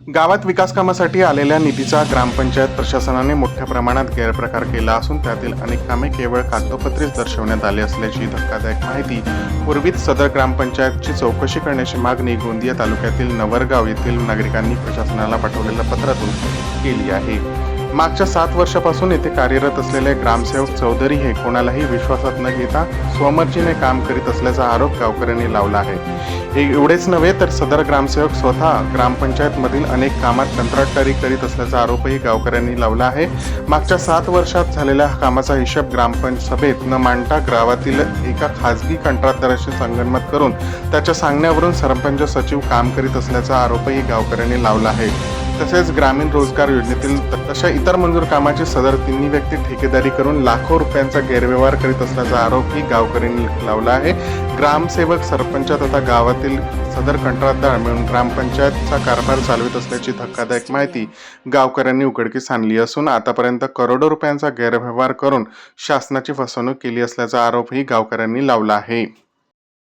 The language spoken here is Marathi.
गावात विकास कामासाठी आलेल्या निधीचा ग्रामपंचायत प्रशासनाने मोठ्या प्रमाणात गैरप्रकार केला असून त्यातील अनेक कामे केवळ कागदोपत्रीच दर्शवण्यात आली असल्याची धक्कादायक माहिती पूर्वीच सदर ग्रामपंचायतची चौकशी करण्याची मागणी गोंदिया तालुक्यातील नवरगाव येथील नागरिकांनी प्रशासनाला पाठवलेल्या पत्रातून केली आहे. मागच्या सात वर्षापासून येथे कार्यरत असलेले ग्रामसेवक चौधरी हे कोणालाही विश्वासात न घेता स्वमर्जीने काम करीत असल्याचा आरोप गावकऱ्यांनी लावला आहे. हे एवढेच नव्हे तर सदर ग्रामसेवक स्वतः ग्रामपंचायतमधील अनेक कामात कंत्राटदारी करीत असल्याचा आरोपही गावकऱ्यांनी लावला आहे. मागच्या सात वर्षात झालेल्या कामाचा हिशेब ग्रामपंच सभेत न मांडता गावातील एका खाजगी कंत्राटदाराशी संगनमत करून त्याच्या सांगण्यावरून सरपंच सचिव काम करीत असल्याचा आरोपही गावकऱ्यांनी लावला आहे. तसेच ग्रामीण रोजगार योजनेतील तशा इतर मंजूर कामाची सदर तिन्ही व्यक्ती ठेकेदारी करून लाखो रुपयांचा गैरव्यवहार करीत असल्याचा आरोपही गावकऱ्यांनी लावला आहे. ग्रामसेवक सरपंच तथा गावातील सदर कंत्राटदार मिळून ग्रामपंचायतचा कारभार चालवित असल्याची धक्कादायक माहिती गावकऱ्यांनी उघडकीस आणली असून आतापर्यंत करोडो रुपयांचा गैरव्यवहार करून शासनाची फसवणूक केली असल्याचा आरोपही गावकऱ्यांनी लावला आहे.